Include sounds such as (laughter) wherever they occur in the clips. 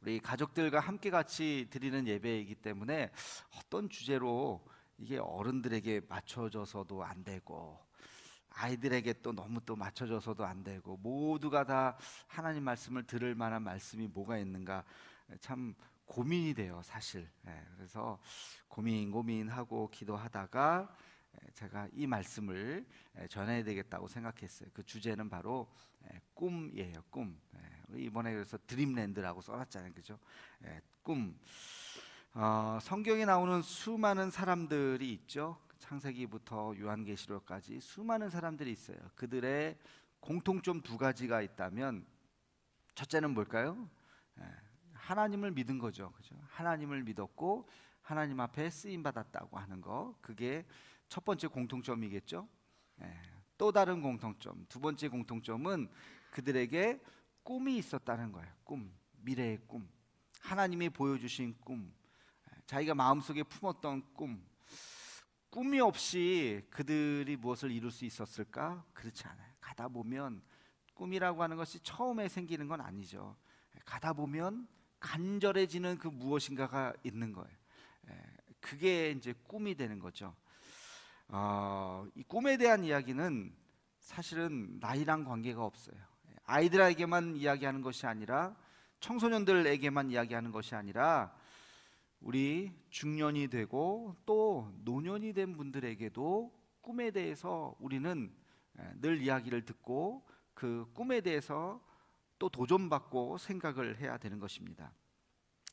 우리 가족들과 함께 같이 드리는 예배이기 때문에 어떤 주제로 이게 어른들에게 맞춰져서도 안 되고 아이들에게 또 너무 또 맞춰져서도 안 되고 모두가 다 하나님 말씀을 들을 만한 말씀이 뭐가 있는가 참 고민이 돼요 사실. 예, 그래서 고민 고민하고 기도하다가 예, 제가 이 말씀을 예, 전해야 되겠다고 생각했어요. 그 주제는 바로 꿈이에요 꿈 이번에 그래서 드림랜드라고 써놨잖아요 그죠 꿈 어, 성경에 나오는 수많은 사람들이 있죠 창세기부터 요한계시록까지 수많은 사람들이 있어요. 그들의 공통점 두 가지가 있다면 첫째는 뭘까요? 예, 하나님을 믿은 거죠. 그죠? 하나님을 믿었고 하나님 앞에 쓰임 받았다고 하는 거. 그게 첫 번째 공통점이겠죠. 예, 또 다른 공통점. 두 번째 공통점은 그들에게 꿈이 있었다는 거예요. 꿈, 미래의 꿈. 하나님이 보여주신 꿈. 예, 자기가 마음속에 품었던 꿈. 꿈이 없이 그들이 무엇을 이룰 수 있었을까? 그렇지 않아요. 가다 보면 꿈이라고 하는 것이 처음에 생기는 건 아니죠. 가다 보면 간절해지는 그 무엇인가가 있는 거예요. 예, 그게 이제 꿈이 되는 거죠. 어, 이 꿈에 대한 이야기는 사실은 나이랑 관계가 없어요. 아이들에게만 이야기하는 것이 아니라 청소년들에게만 이야기하는 것이 아니라 우리 중년이 되고 또 노년이 된 분들에게도 꿈에 대해서 우리는 늘 이야기를 듣고 그 꿈에 대해서 또 도전받고 생각을 해야 되는 것입니다.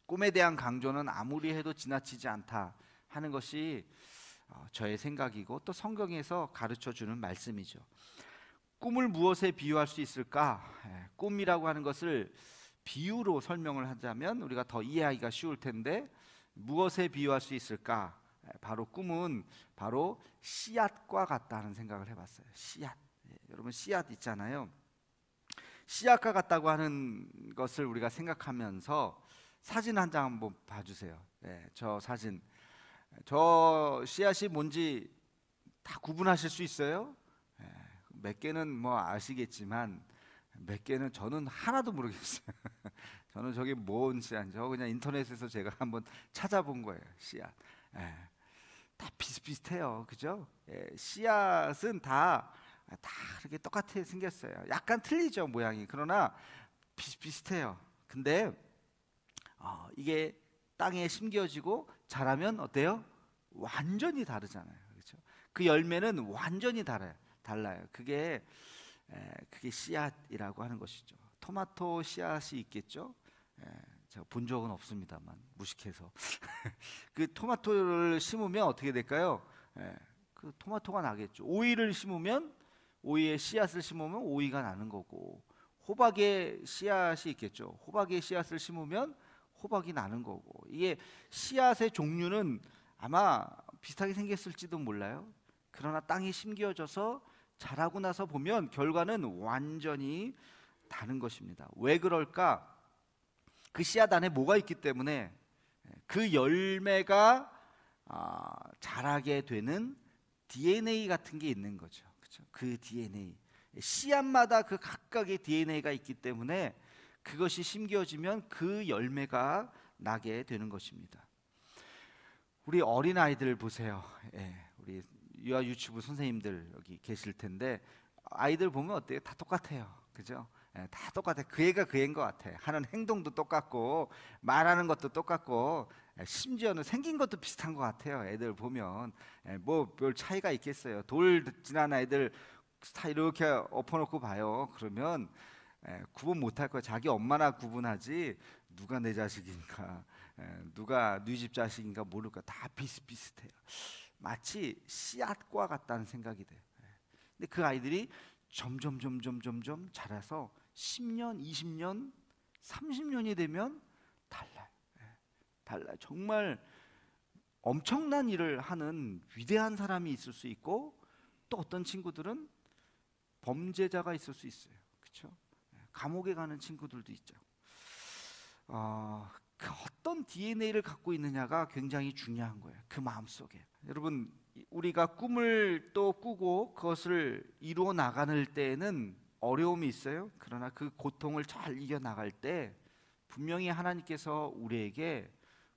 꿈에 대한 강조는 아무리 해도 지나치지 않다 하는 것이 어, 저의 생각이고 또 성경에서 가르쳐 주는 말씀이죠. 꿈을 무엇에 비유할 수 있을까? 꿈이라고 하는 것을 비유로 설명을 하자면 우리가 더 이해하기가 쉬울 텐데 무엇에 비유할 수 있을까? 바로 꿈은 바로 씨앗과 같다는 생각을 해봤어요. 씨앗. 예, 여러분 씨앗 있잖아요. 씨앗과 같다고 하는 것을 우리가 생각하면서 사진 한 장 한번 봐주세요. 예, 저 사진. 저 씨앗이 뭔지 다 구분하실 수 있어요? 예, 몇 개는 뭐 아시겠지만 몇 개는 저는 하나도 모르겠어요. (laughs) 저는 저게 뭔 씨앗인지 그냥 인터넷에서 제가 한번 찾아본 거예요. 씨앗. 예. 다 비슷비슷해요. 그죠? 예, 씨앗은 다, 다 이렇게 똑같이 생겼어요. 약간 틀리죠, 모양이. 그러나 비슷비슷해요. 근데 어, 이게 땅에 심겨지고 자라면 어때요? 완전히 다르잖아요. 그렇죠? 그 열매는 완전히 달라요. 달라요. 그게 에, 그게 씨앗이라고 하는 것이죠. 토마토 씨앗이 있겠죠. 예, 제가 본 적은 없습니다만 무식해서 (laughs) 그 토마토를 심으면 어떻게 될까요? 예, 그 토마토가 나겠죠. 오이를 심으면 오이의 씨앗을 심으면 오이가 나는 거고 호박의 씨앗이 있겠죠. 호박의 씨앗을 심으면 호박이 나는 거고 이게 씨앗의 종류는 아마 비슷하게 생겼을지도 몰라요. 그러나 땅에 심겨져서 자라고 나서 보면 결과는 완전히 다른 것입니다. 왜 그럴까? 그 씨앗 안에 뭐가 있기 때문에 그 열매가 아, 자라게 되는 DNA 같은 게 있는 거죠. 그렇죠? 그 DNA 씨앗마다 그 각각의 DNA가 있기 때문에 그것이 심겨지면 그 열매가 나게 되는 것입니다. 우리 어린 아이들 보세요. 예, 우리 유아 유치부 선생님들 여기 계실 텐데 아이들 보면 어때요? 다 똑같아요. 그죠? 예, 다 똑같아. 그 애가 그 애인 것 같아. 하는 행동도 똑같고 말하는 것도 똑같고 예, 심지어는 생긴 것도 비슷한 것 같아요. 애들 보면 예, 뭐별 차이가 있겠어요. 돌 지난 애들 다 이렇게 엎어놓고 봐요. 그러면 구분 못할 거야. 자기 엄마나 구분하지 누가 내 자식인가, 누가 네 집 자식인가 모를 거야. 다 비슷비슷해요. 마치 씨앗과 같다는 생각이 돼요. 근데 그 아이들이 점점 점점 점점 자라서 10년, 20년, 30년이 되면 달라요. 예, 달라요. 정말 엄청난 일을 하는 위대한 사람이 있을 수 있고 또 어떤 친구들은 범죄자가 있을 수 있어요. 그렇죠? 감옥에 가는 친구들도 있죠. 어, 그 어떤 DNA를 갖고 있느냐가 굉장히 중요한 거예요. 그 마음 속에. 여러분 우리가 꿈을 또 꾸고 그것을 이루어 나가는 때에는 어려움이 있어요. 그러나 그 고통을 잘 이겨 나갈 때 분명히 하나님께서 우리에게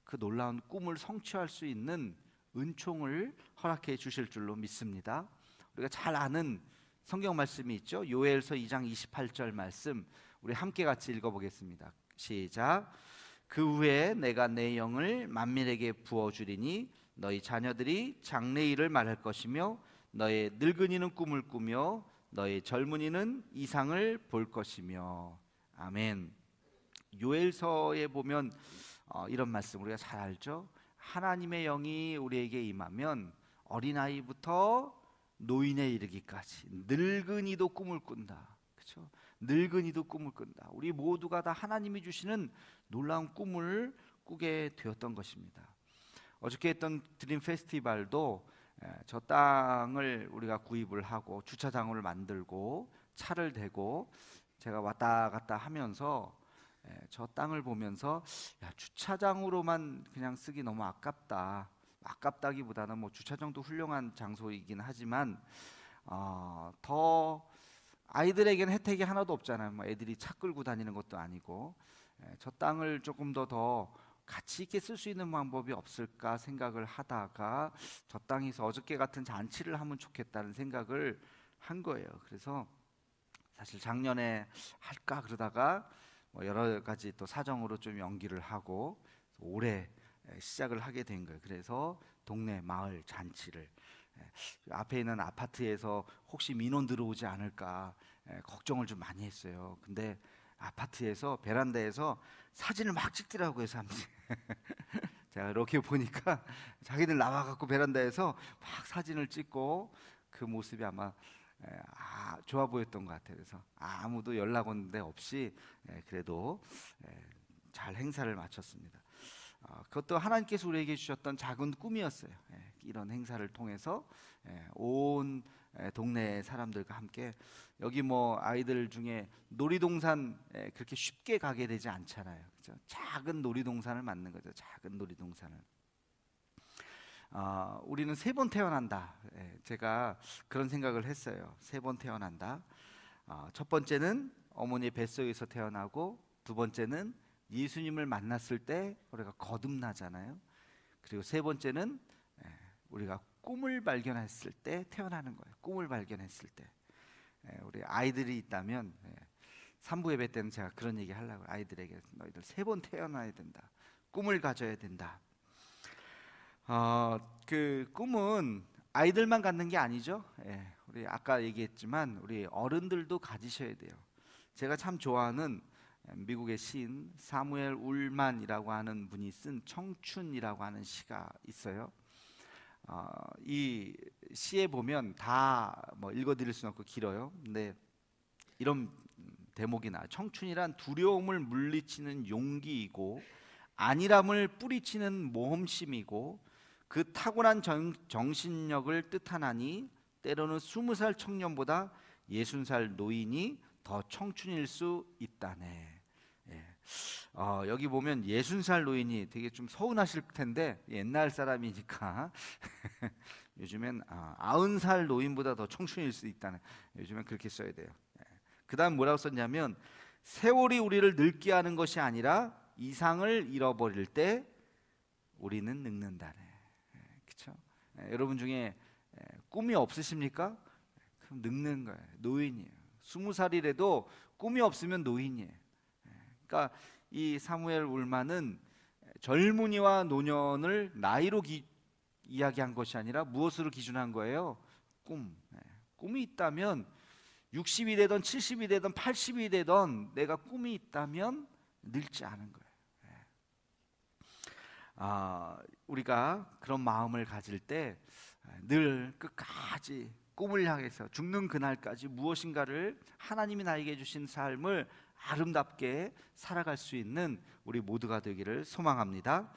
그 놀라운 꿈을 성취할 수 있는 은총을 허락해 주실 줄로 믿습니다. 우리가 잘 아는 성경 말씀이 있죠. 요엘서 2장 28절 말씀 우리 함께 같이 읽어 보겠습니다. 시작. 그 후에 내가 내 영을 만민에게 부어 주리니 너희 자녀들이 장래일을 말할 것이며 너의 늙은이는 꿈을 꾸며 너의 젊은이는 이상을 볼 것이며 아멘. 요엘서에 보면 어, 이런 말씀 우리가 잘 알죠. 하나님의 영이 우리에게 임하면 어린아이부터 노인에 이르기까지 늙은이도 꿈을 꾼다. 그렇죠? 늙은이도 꿈을 꾼다. 우리 모두가 다 하나님이 주시는 놀라운 꿈을 꾸게 되었던 것입니다. 어저께 했던 드림 페스티벌도 예, 저 땅을 우리가 구입을 하고 주차장을 만들고 차를 대고 제가 왔다 갔다 하면서 예, 저 땅을 보면서 야, 주차장으로만 그냥 쓰기 너무 아깝다. 아깝다기보다는 뭐 주차장도 훌륭한 장소이긴 하지만 어, 더 아이들에게는 혜택이 하나도 없잖아요. 뭐 애들이 차 끌고 다니는 것도 아니고 예, 저 땅을 조금 더더 가치 있게 쓸 수 있는 방법이 없을까 생각을 하다가 저 땅에서 어저께 같은 잔치를 하면 좋겠다는 생각을 한 거예요. 그래서 사실 작년에 할까 그러다가 뭐 여러 가지 또 사정으로 좀 연기를 하고 올해 시작을 하게 된 거예요. 그래서 동네 마을 잔치를 앞에 있는 아파트에서 혹시 민원 들어오지 않을까 걱정을 좀 많이 했어요. 근데 아파트에서 베란다에서 사진을 막 찍더라고요, 사람들이. (laughs) 제가 이렇게 보니까 자기들 나와 갖고 베란다에서 막 사진을 찍고 그 모습이 아마 에, 아, 좋아 보였던 것 같아요. 그래서 아무도 연락 온 데 없이 에, 그래도 에, 잘 행사를 마쳤습니다. 어, 그것도 하나님께서 우리에게 주셨던 작은 꿈이었어요. 예, 이런 행사를 통해서 예, 온 예, 동네 사람들과 함께 여기 뭐 아이들 중에 놀이동산 예, 그렇게 쉽게 가게 되지 않잖아요. 그죠? 작은 놀이동산을 만든 거죠. 작은 놀이동산을. 어, 우리는 세 번 태어난다. 예, 제가 그런 생각을 했어요. 세 번 태어난다. 어, 첫 번째는 어머니 뱃속에서 태어나고 두 번째는 예수님을 만났을 때 우리가 거듭나잖아요. 그리고 세 번째는 예, 우리가 꿈을 발견했을 때 태어나는 거예요. 꿈을 발견했을 때. 예, 우리 아이들이 있다면 예, 삼부 예배 때는 제가 그런 얘기 하려고 아이들에게 너희들 세 번 태어나야 된다. 꿈을 가져야 된다. 어, 그 꿈은 아이들만 갖는 게 아니죠. 예, 우리 아까 얘기했지만 우리 어른들도 가지셔야 돼요. 제가 참 좋아하는 미국의 시인 사무엘 울만이라고 하는 분이 쓴 청춘이라고 하는 시가 있어요. 어, 이 시에 보면 다 뭐 읽어드릴 수는 없고 길어요. 근데 이런 대목이 나. 청춘이란 두려움을 물리치는 용기이고 안일함을 뿌리치는 모험심이고 그 타고난 정, 정신력을 뜻하나니 때로는 스무 살 청년보다 예순 살 노인이 더 청춘일 수 있다네. 예. 어, 여기 보면 예순 살 노인이 되게 좀 서운하실 텐데 옛날 사람이니까 (laughs) 요즘엔 아, 아흔 살 노인보다 더 청춘일 수 있다는 요즘엔 그렇게 써야 돼요. 예. 그다음 뭐라고 썼냐면 세월이 우리를 늙게 하는 것이 아니라 이상을 잃어버릴 때 우리는 늙는다네. 예, 그렇죠? 예, 여러분 중에 예, 꿈이 없으십니까? 그럼 늙는 거예요. 노인이에요. 스무 살이라도 꿈이 없으면 노인이에요. 그러니까 이 사무엘 울만은 젊은이와 노년을 나이로 기, 이야기한 것이 아니라 무엇으로 기준한 거예요? 꿈. 네. 꿈이 있다면 60이 되던 70이 되던 80이 되던 내가 꿈이 있다면 늙지 않은 거예요. 네. 아, 우리가 그런 마음을 가질 때 늘 끝까지 꿈을 향해서 죽는 그날까지 무엇인가를 하나님이 나에게 주신 삶을 아름답게 살아갈 수 있는 우리 모두가 되기를 소망합니다.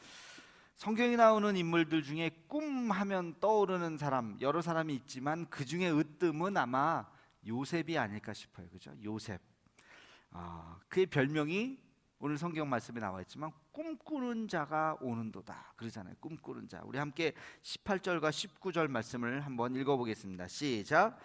성경에 나오는 인물들 중에 꿈하면 떠오르는 사람 여러 사람이 있지만 그 중에 으뜸은 아마 요셉이 아닐까 싶어요. 그죠? 요셉. 아, 그의 별명이 오늘 성경 말씀에 나와 있지만 꿈꾸는 자가 오는도다. 그러잖아요. 꿈꾸는 자. 우리 함께 18절과 19절 말씀을 한번 읽어 보겠습니다. 시작.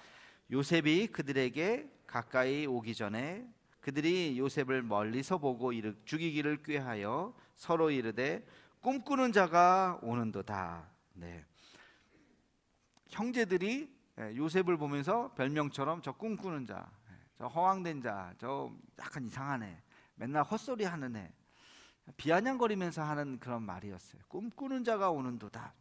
요셉이 그들에게 가까이 오기 전에 그들이 요셉을 멀리서 보고 죽이기를 꾀하여 서로 이르되 꿈꾸는 자가 오는도다. 네. 형제들이 예, 요셉을 보면서 별명처럼 저 꿈꾸는 자, 예, 저 허황된 자, 저 약간 이상하네. 맨날 헛소리 하는 애. 비아냥거리면서 하는 그런 말이었어요. 꿈꾸는 자가 오는도다.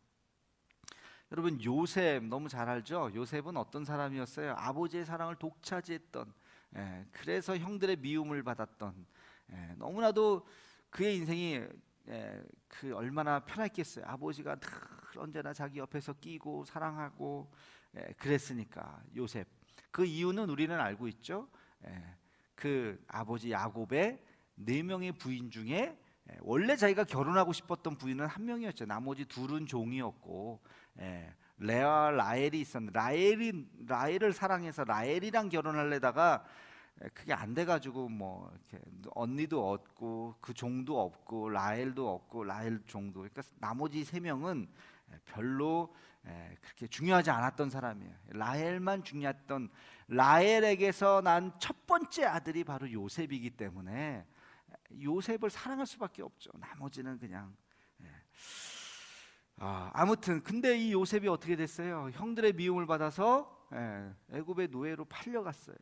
여러분 요셉 너무 잘 알죠? 요셉은 어떤 사람이었어요? 아버지의 사랑을 독차지했던 예, 그래서 형들의 미움을 받았던 예, 너무나도 그의 인생이 예, 그 얼마나 편했겠어요. 아버지가 늘 언제나 자기 옆에서 끼고 사랑하고 예, 그랬으니까 요셉. 그 이유는 우리는 알고 있죠. 예, 그 아버지 야곱의 네 명의 부인 중에 예, 원래 자기가 결혼하고 싶었던 부인은 한 명이었죠. 나머지 둘은 종이었고 예, 레아 라엘이 있었는데 라엘이 라엘을 사랑해서 라엘이랑 결혼하려다가 예, 그게 안 돼가지고 뭐 이렇게 언니도 없고 그 종도 없고 라엘도 없고 라엘 종도 그러니까 나머지 세 명은 예, 별로 예, 그렇게 중요하지 않았던 사람이에요. 라헬만 중요했던 라헬에게서 난 첫 번째 아들이 바로 요셉이기 때문에 요셉을 사랑할 수밖에 없죠. 나머지는 그냥 예. 아, 아무튼 근데 이 요셉이 어떻게 됐어요? 형들의 미움을 받아서 예, 애굽의 노예로 팔려갔어요.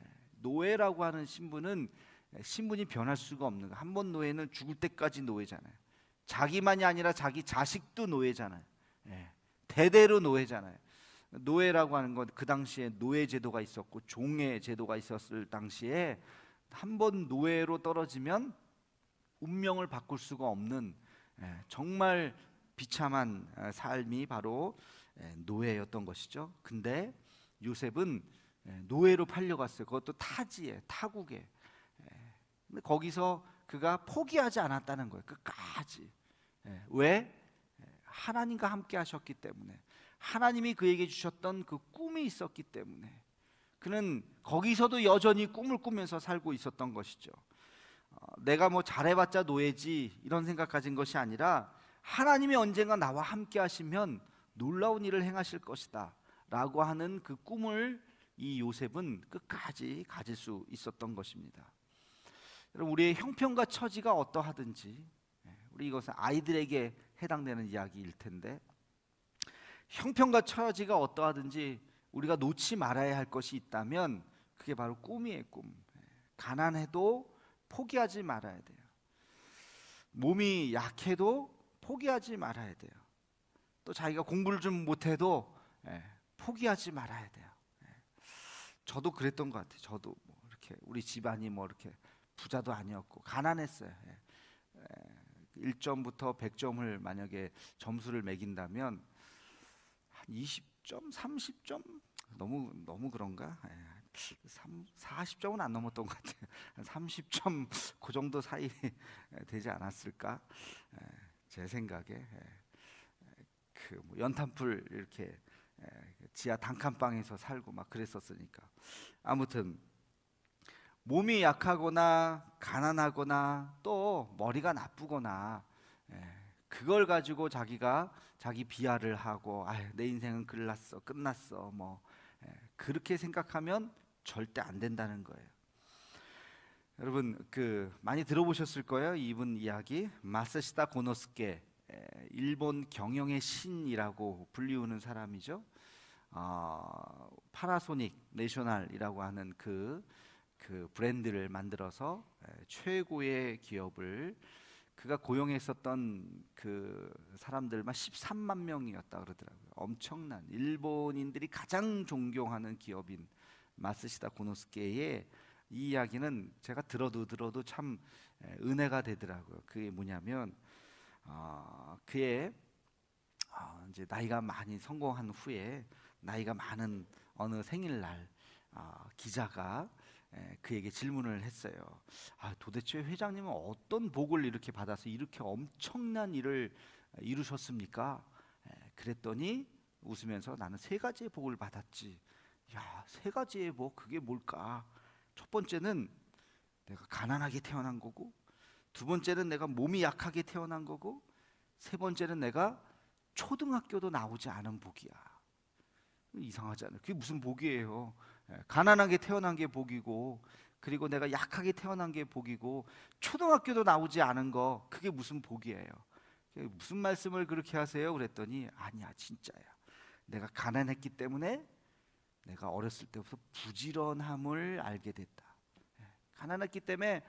예, 노예라고 하는 신분은 예, 신분이 변할 수가 없는 거. 한 번 노예는 죽을 때까지 노예잖아요. 자기만이 아니라 자기 자식도 노예잖아요. 예, 대대로 노예잖아요. 노예라고 하는 건 그 당시에 노예 제도가 있었고 종의 제도가 있었을 당시에 한 번 노예로 떨어지면 운명을 바꿀 수가 없는 예, 정말 비참한 아, 삶이 바로 예, 노예였던 것이죠. 근데 요셉은 예, 노예로 팔려갔어요. 그것도 타지에 타국에. 근데 거기서 그가 포기하지 않았다는 거예요. 끝까지. 왜? 하나님과 함께 하셨기 때문에 하나님이 그에게 주셨던 그 꿈이 있었기 때문에 그는 거기서도 여전히 꿈을 꾸면서 살고 있었던 것이죠. 어, 내가 뭐 잘해봤자 노예지 이런 생각 가진 것이 아니라 하나님이 언젠가 나와 함께 하시면 놀라운 일을 행하실 것이다 라고 하는 그 꿈을 이 요셉은 끝까지 가질 수 있었던 것입니다. 여러분 우리의 형편과 처지가 어떠하든지 예, 우리 이것은 아이들에게 해당되는 이야기일 텐데 형편과 처지가 어떠하든지 우리가 놓지 말아야 할 것이 있다면 그게 바로 꿈이에요 꿈 예, 가난해도 포기하지 말아야 돼요 몸이 약해도 포기하지 말아야 돼요 또 자기가 공부를 좀 못해도 예, 포기하지 말아야 돼요 예. 저도 그랬던 것 같아요 저도 뭐 이렇게 우리 집안이 뭐 이렇게 부자도 아니었고 가난했어요 1점부터 100점을 만약에 점수를 매긴다면 한 20점, 30점 너무 너무 그런가? 3, 예, 40점은 안 넘었던 것 같아요. 한 30점 그 정도 사이 (laughs) 되지 않았을까? 예, 제 생각에 그뭐 연탄불 이렇게 지하 단칸방에서 살고 막 그랬었으니까 아무튼 몸이 약하거나 가난하거나 또 머리가 나쁘거나 예, 그걸 가지고 자기가 자기 비하를 하고 내 인생은 끝났어 끝났어 뭐 예, 그렇게 생각하면 절대 안 된다는 거예요. 여러분 그 많이 들어보셨을 거예요 이분 이야기 마스시다 고노스케 예, 일본 경영의 신이라고 불리우는 사람이죠. 어, 파나소닉 내셔널이라고 하는 그 그 브랜드를 만들어서 최고의 기업을 그가 고용했었던 그 사람들만 13만 명이었다 그러더라고요. 엄청난 일본인들이 가장 존경하는 기업인 마스시다 고노스케의 이 이야기는 제가 들어도 들어도 참 은혜가 되더라고요. 그게 뭐냐면 어, 그의 어, 이제 나이가 많이 성공한 후에 나이가 많은 어느 생일날 어, 기자가 예, 그에게 질문을 했어요. 아, 도대체 회장님은 어떤 복을 이렇게 받아서 이렇게 엄청난 일을 이루셨습니까? 예, 그랬더니 웃으면서 나는 세 가지의 복을 받았지. 야, 세 가지의 복 그게 뭘까? 첫 번째는 내가 가난하게 태어난 거고, 두 번째는 내가 몸이 약하게 태어난 거고, 세 번째는 내가 초등학교도 나오지 않은 복이야. 이상하잖아요. 그게 무슨 복이에요? 예, 가난하게 태어난 게 복이고 그리고 내가 약하게 태어난 게 복이고 초등학교도 나오지 않은 거 그게 무슨 복이에요. 무슨 말씀을 그렇게 하세요? 그랬더니 아니야 진짜야. 내가 가난했기 때문에 내가 어렸을 때부터 부지런함을 알게 됐다. 예, 가난했기 때문에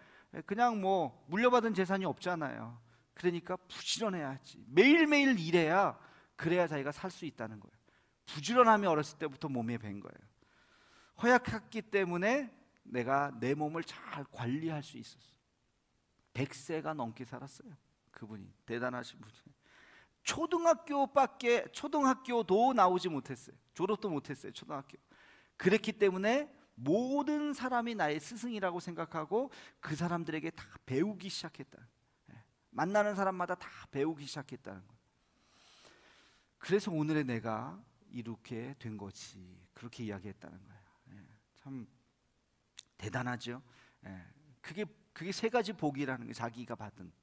그냥 뭐 물려받은 재산이 없잖아요. 그러니까 부지런해야지. 매일매일 일해야 그래야 자기가 살 수 있다는 거예요. 부지런함이 어렸을 때부터 몸에 밴 거예요. 허약했기 때문에 내가 내 몸을 잘 관리할 수 있었어. 100세가 넘게 살았어요. 그분이 대단하신 분이에요. 초등학교밖에 초등학교도 나오지 못했어요. 졸업도 못했어요. 초등학교. 그랬기 때문에 모든 사람이 나의 스승이라고 생각하고 그 사람들에게 다 배우기 시작했다. 예. 만나는 사람마다 다 배우기 시작했다는 거예요. 그래서 오늘의 내가 이렇게 된 거지. 그렇게 이야기했다는 거예요. 예. 참 대단하죠. 예. 그게 그게 세 가지 복이라는 게 자기가 받은.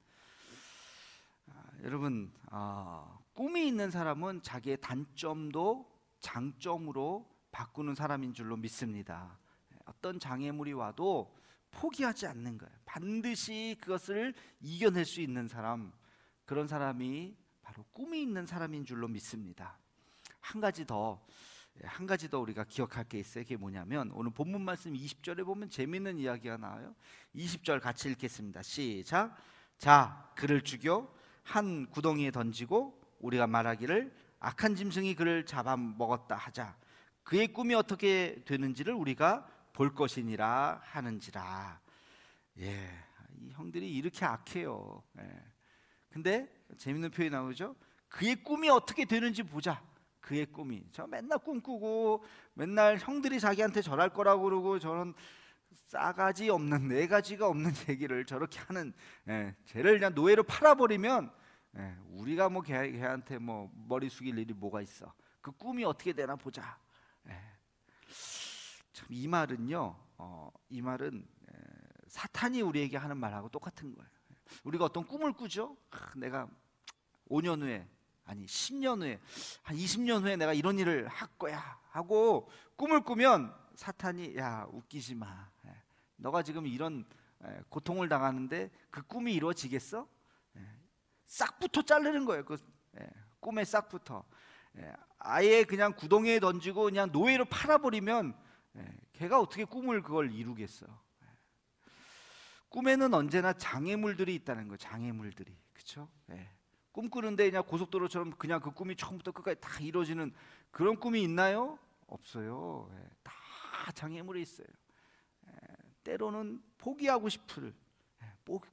아, 여러분 아, 꿈이 있는 사람은 자기의 단점도 장점으로 바꾸는 사람인 줄로 믿습니다. 어떤 장애물이 와도 포기하지 않는 거예요. 반드시 그것을 이겨낼 수 있는 사람, 그런 사람이 바로 꿈이 있는 사람인 줄로 믿습니다. 한 가지 더, 예, 한 가지 더 우리가 기억할 게 있어요. 그게 뭐냐면 오늘 본문 말씀 20절에 보면 재밌는 이야기가 나와요. 20절 같이 읽겠습니다. 시작. 자, 그를 죽여 한 구덩이에 던지고 우리가 말하기를 악한 짐승이 그를 잡아 먹었다 하자. 그의 꿈이 어떻게 되는지를 우리가 볼 것이니라 하는지라. 예, 이 형들이 이렇게 악해요. 예. 근데 재밌는 표현이 나오죠. 그의 꿈이 어떻게 되는지 보자. 그의 꿈이 저 맨날 꿈꾸고 맨날 형들이 자기한테 절할 거라고 그러고 저런 싸가지 없는 네 가지가 없는 (laughs) 얘기를 저렇게 하는 예, 쟤를 그냥 노예로 팔아버리면 예, 우리가 뭐 걔, 걔한테 뭐 머리 숙일 일이 뭐가 있어 그 꿈이 어떻게 되나 보자 예. 참 이 말은요 어, 이 말은 예, 사탄이 우리에게 하는 말하고 똑같은 거예요 우리가 어떤 꿈을 꾸죠 아, 내가 5년 후에 아니 10년 후에 한 20년 후에 내가 이런 일을 할 거야 하고 꿈을 꾸면 사탄이 야 웃기지 마 예. 너가 지금 이런 예, 고통을 당하는데 그 꿈이 이루어지겠어? 예. 싹부터 자르는 거예요. 그 꿈의 싹부터. 아예 그냥 구덩이에 던지고 그냥 노예로 팔아버리면 걔가 어떻게 꿈을 그걸 이루겠어? 꿈에는 언제나 장애물들이 있다는 거예요. 장애물들이 그렇죠? 꿈꾸는데 그냥 고속도로처럼 그냥 그 꿈이 처음부터 끝까지 다 이루어지는 그런 꿈이 있나요? 없어요. 다 장애물이 있어요. 때로는 포기하고 싶을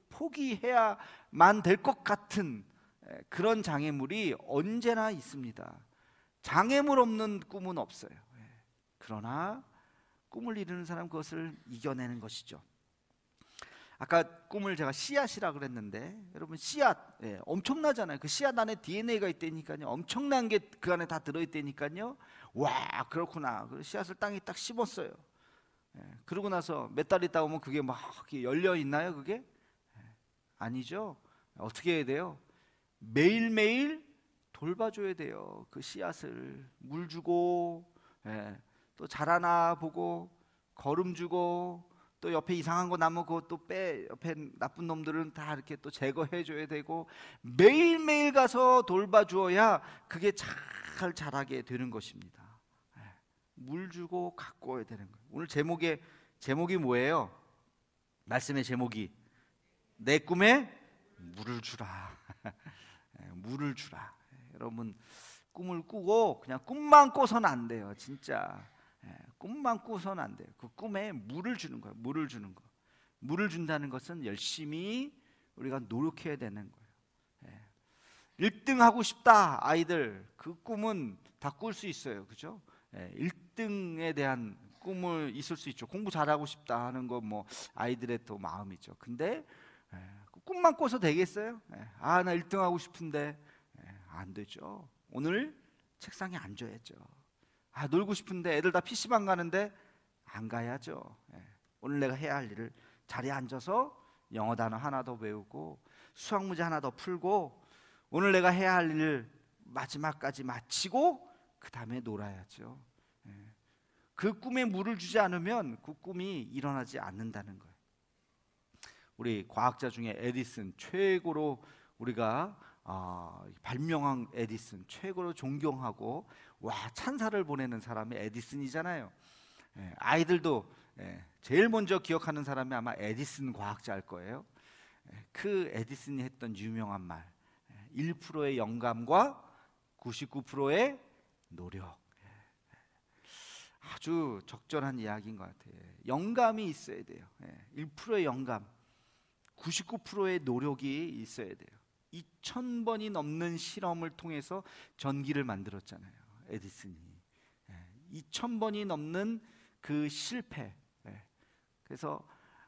포기해야만 될 것 같은 그런 장애물이 언제나 있습니다. 장애물 없는 꿈은 없어요. 그러나 꿈을 이루는 사람 그것을 이겨내는 것이죠. 아까 꿈을 제가 씨앗이라 그랬는데 여러분 씨앗 예, 엄청나잖아요. 그 씨앗 안에 DNA가 있다니까요. 엄청난 게 그 안에 다 들어있다니까요. 와 그렇구나. 그 씨앗을 땅에 딱 심었어요. 예, 그러고 나서 몇 달 있다 오면 그게 막 열려 있나요? 그게 예, 아니죠. 어떻게 해야 돼요? 매일매일 돌봐줘야 돼요. 그 씨앗을 물 주고 예, 또 자라나 보고 걸음 주고 또 옆에 이상한 거 나면 그것도 빼 옆에 나쁜 놈들은 다 이렇게 또 제거해 줘야 되고 매일매일 가서 돌봐 주어야 그게 잘 자라게 되는 것입니다. 물 주고 가꿔야 되는 거예요. 오늘 제목의 제목이 뭐예요? 말씀의 제목이 내 꿈에 물을 주라. (laughs) 예, 물을 주라. 예, 여러분 꿈을 꾸고 그냥 꿈만 꿔서는 안 돼요. 진짜 예, 꿈만 꾸서는 안 돼요. 그 꿈에 물을 주는 거예요. 물을 주는 거. 물을 준다는 것은 열심히 우리가 노력해야 되는 거예요. 1등 하고 싶다 아이들 그 꿈은 다 꿀 수 있어요. 그죠? 1등에 대한 꿈을 있을 수 있죠. 공부 잘하고 싶다 하는 건뭐 아이들의 또 마음이죠. 근데 그 꿈만 꿔서 되겠어요? 아, 나 1등 하고 싶은데 안 되죠. 오늘 책상에 앉아야죠. 아, 놀고 싶은데 애들 다 PC방 가는데 안 가야죠. 오늘 내가 해야 할 일을 자리에 앉아서 영어 단어 하나 더 배우고 수학 문제 하나 더 풀고 오늘 내가 해야 할 일을 마지막까지 마치고 그 다음에 놀아야죠. 예. 그 꿈에 물을 주지 않으면 그 꿈이 일어나지 않는다는 거예요. 우리 과학자 중에 에디슨 최고로 우리가 어, 발명한 에디슨 최고로 존경하고 와 찬사를 보내는 사람이 에디슨이잖아요. 예, 아이들도 예, 제일 먼저 기억하는 사람이 아마 에디슨 과학자일 거예요. 예, 그 에디슨이 했던 유명한 말 1%의 예, 영감과 99%의 노력. 예, 아주 적절한 이야기인 것 같아요. 영감이 있어야 돼요. 1%의 영감, 99%의 노력이 있어야 돼요. 2,000번이 넘는 실험을 통해서 전기를 만들었잖아요. 에디슨이. 2,000번이 넘는 그 실패. 그래서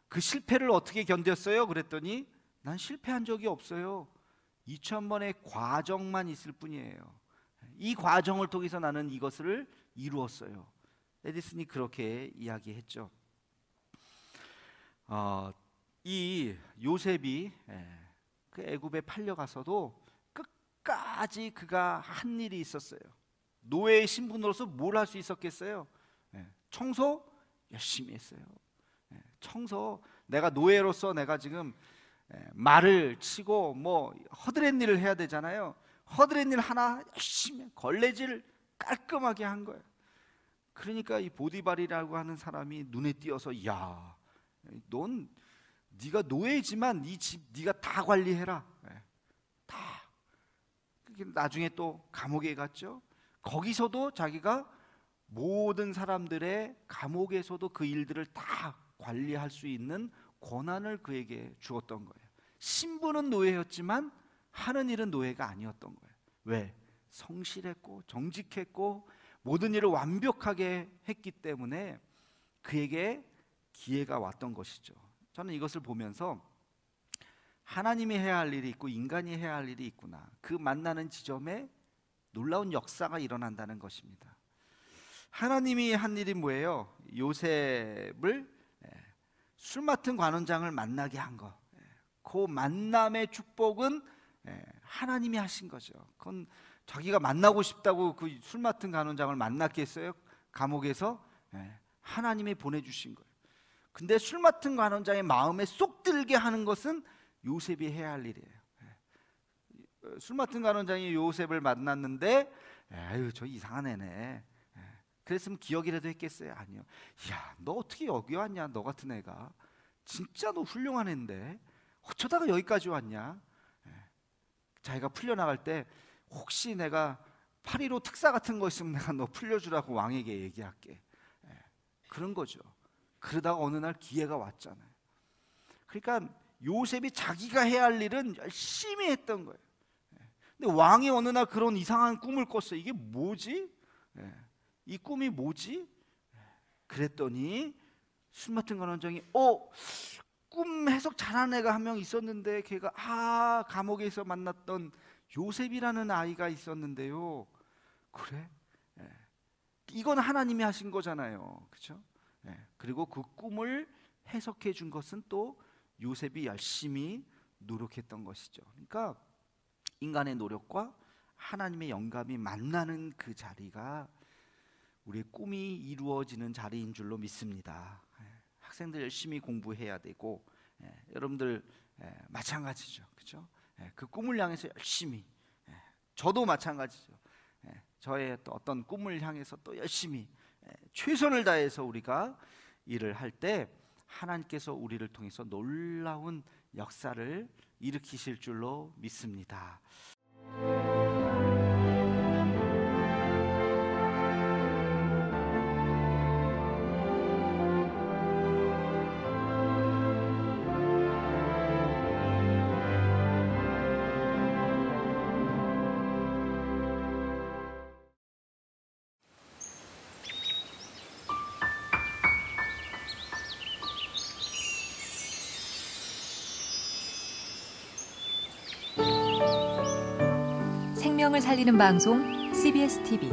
그 실패를 어떻게 견뎠어요? 그랬더니 난 실패한 적이 없어요. 2,000번의 과정만 있을 뿐이에요. 이 과정을 통해서 나는 이것을 이루었어요. 에디슨이 그렇게 이야기했죠. 어, 이 요셉이 예, 그 애굽에 팔려가서도 끝까지 그가 한 일이 있었어요. 노예의 신분으로서 뭘 할 수 있었겠어요? 예, 청소 열심히 했어요. 예, 청소 내가 노예로서 내가 지금 말을 치고 뭐 허드렛 일을 해야 되잖아요. 허드렛 일 하나 열심히 걸레질 깔끔하게 한 거예요. 그러니까 이 보디발이라고 하는 사람이 눈에 띄어서 야, 넌 네가 노예지만 네 집 네가 다 관리해라. 네. 다. 나중에 또 감옥에 갔죠. 거기서도 자기가 모든 사람들의 감옥에서도 그 일들을 다 관리할 수 있는 권한을 그에게 주었던 거예요. 신분은 노예였지만 하는 일은 노예가 아니었던 거예요. 왜? 성실했고 정직했고 모든 일을 완벽하게 했기 때문에 그에게 기회가 왔던 것이죠. 저는 이것을 보면서 하나님이 해야 할 일이 있고 인간이 해야 할 일이 있구나. 그 만나는 지점에 놀라운 역사가 일어난다는 것입니다. 하나님이 한 일이 뭐예요? 요셉을 예, 술 맡은 관원장을 만나게 한 거. 예, 그 만남의 축복은 예, 하나님이 하신 거죠. 그건 자기가 만나고 싶다고 그 술 맡은 관원장을 만났겠어요? 감옥에서 하나님이 보내주신 거예요. 근데 술 맡은 관원장의 마음에 쏙 들게 하는 것은 요셉이 해야 할 일이에요. 예. 술 맡은 관원장이 요셉을 만났는데 아유 저 이상한 애네. 예. 그랬으면 기억이라도 했겠어요? 아니요. 야, 너 어떻게 여기 왔냐? 너 같은 애가 진짜 너 훌륭한 애인데 어쩌다가 여기까지 왔냐? 예. 자기가 풀려나갈 때 혹시 내가 8.15 특사 같은 거 있으면 내가 너 풀려주라고 왕에게 얘기할게. 그런 거죠. 그러다가 어느 날 기회가 왔잖아요. 그러니까 요셉이 자기가 해야 할 일은 열심히 했던 거예요. 근데 왕이 어느 날 그런 이상한 꿈을 꿨어요. 이게 뭐지? 이 꿈이 뭐지? 그랬더니 술 맡은 관원장이 어, 꿈 해석 잘하는 애가 한 명 있었는데 걔가 아 감옥에서 만났던 요셉이라는 아이가 있었는데요. 그래? 이건 하나님이 하신 거잖아요. 그렇죠? 예, 그리고 그 꿈을 해석해 준 것은 또 요셉이 열심히 노력했던 것이죠. 그러니까 인간의 노력과 하나님의 영감이 만나는 그 자리가 우리의 꿈이 이루어지는 자리인 줄로 믿습니다. 예, 학생들 열심히 공부해야 되고 예, 여러분들 마찬가지죠, 그렇죠? 그 꿈을 향해서 열심히 저도 마찬가지죠. 저의 또 어떤 꿈을 향해서 또 열심히 최선을 다해서 우리가 일을 할 때 하나님께서 우리를 통해서 놀라운 역사를 일으키실 줄로 믿습니다. 살리는 방송 CBS TV